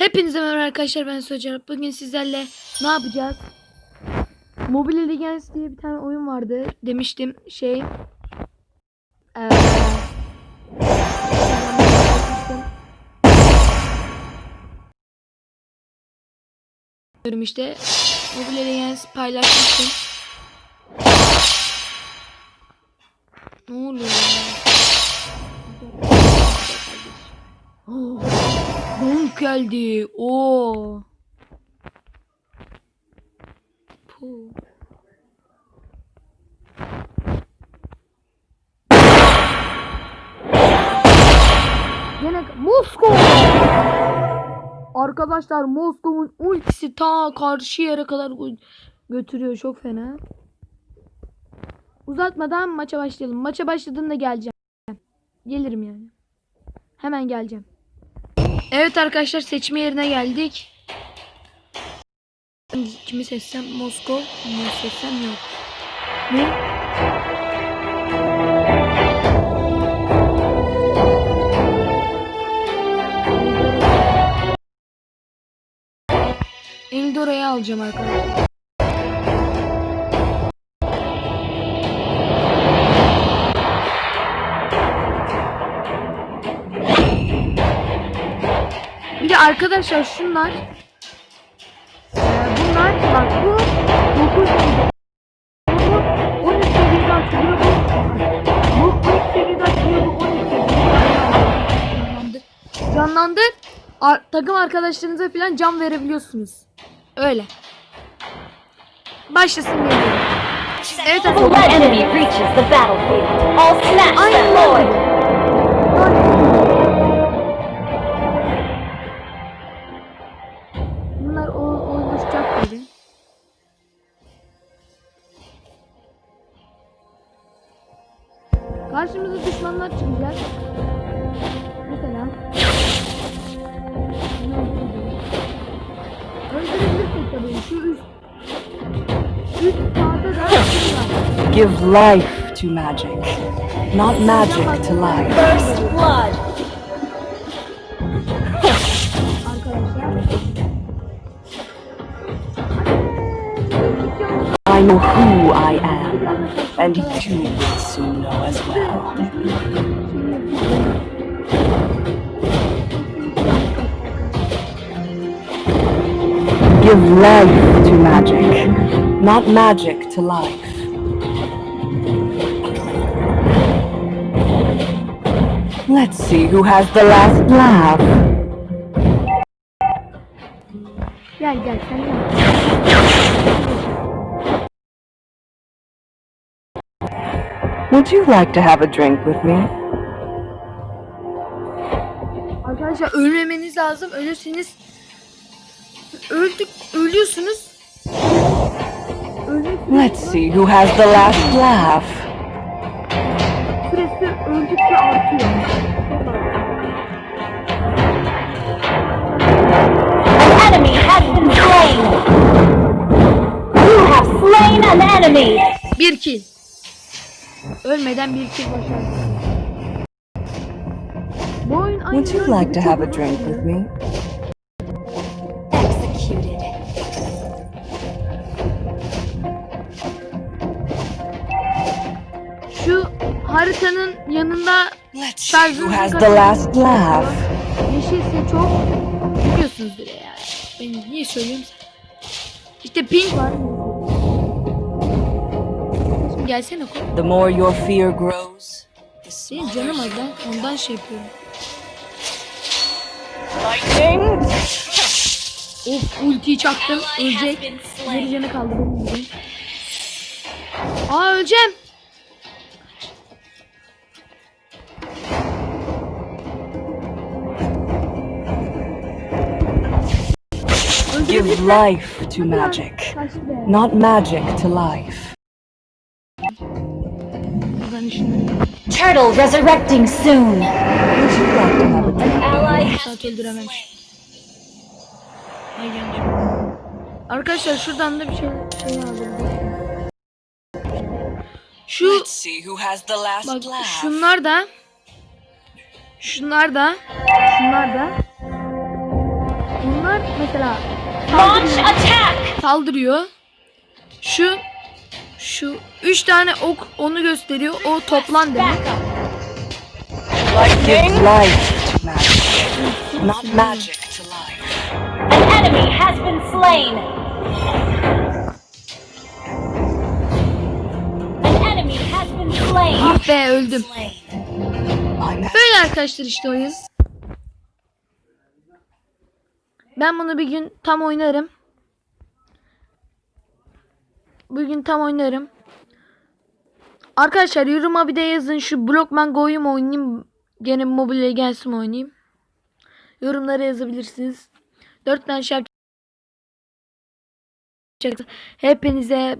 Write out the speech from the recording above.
Hepinize merhaba arkadaşlar ben Socar. Bugün sizlerle ne yapacağız? Mobile Legends diye bir tane oyun vardı. Demiştim şey. Diyorum işte. Mobile Legends paylaşmıştım. Ne oluyor geldi. Oo. Puh. Gene Moskova. Arkadaşlar Moskova'nın ultisi ta karşı yere kadar gö- götürüyor. Çok fena. Uzatmadan maça başlayalım. Maça başladığımda geleceğim. Gelirim yani. Hemen geleceğim. Evet arkadaşlar seçme yerine geldik. Kimi seçsem Moskov mu seçsem yok. Ne? Eldora'yı alacağım arkadaşlar. De arkadaşlar şunlar. Ee, bunlar bak bu 9 bu 13 seviyede açılıyor bu bu 13 seviyede açılıyor bu 13 seviyede canlandı canlandı Ar- takım arkadaşlarınıza falan can verebiliyorsunuz. Öyle. Başlasın diyelim evet arkadaşlar enemy reaches the battlefield. I'll snatch that Karşımıza düşmanlar çıkacak. Mesela. Öldürebilirsek tabii şu üst. Üst sağda da. Give life to magic, not magic to life. First blood. Arkadaşlar. I know who I am, and you will soon know as well. Give life to magic, not magic to life. Let's see who has the last laugh. Gel sen gel. Would you like to have a drink with me? Arkadaşlar ölmemeniz lazım. Ölürseniz öldük ölüyorsunuz. Ölmek Let's see who has the last laugh. süresi öldükçe artıyor. An enemy has been slain. You have slain an enemy. Bir kill. Ölmeden bir kill başardı. Bu oyun aynı Would you like to have a drink with me? Executed. Şu haritanın yanında see who has the last laugh. Yeşilse çok biliyorsunuzdur ya. Ben niye söylüyorum? İşte pink var. Gelsene ko. The more your fear grows, the Benim canım ben ondan şey yapıyorum. lightning. Of ultiyi çaktım. Ölecek. Geri canı kaldı. benim. Aa öleceğim. Give life to magic, not magic to life. Ben. Turtle resurrecting soon. Saat öldürememiş. Ay. Arkadaşlar şuradan da bir şey, şey aldım. Şu bak şunlar da şunlar da şunlar da onlar mesela Launch attack! saldırıyor. Şu şu üç tane ok onu gösteriyor. O toplan demek. Up! Light magic, not magic to life. An enemy has been slain! An enemy has been slain! Ah be öldüm. Böyle arkadaşlar işte oyun. Ben bunu bir gün tam oynarım. Bugün tam oynarım. Arkadaşlar yoruma bir de yazın şu Blockman Go'yu mu oynayayım? Gene Mobile Legends mi oynayayım? Yorumlara yazabilirsiniz. Dört tane şey yapacaksınız. Hepinize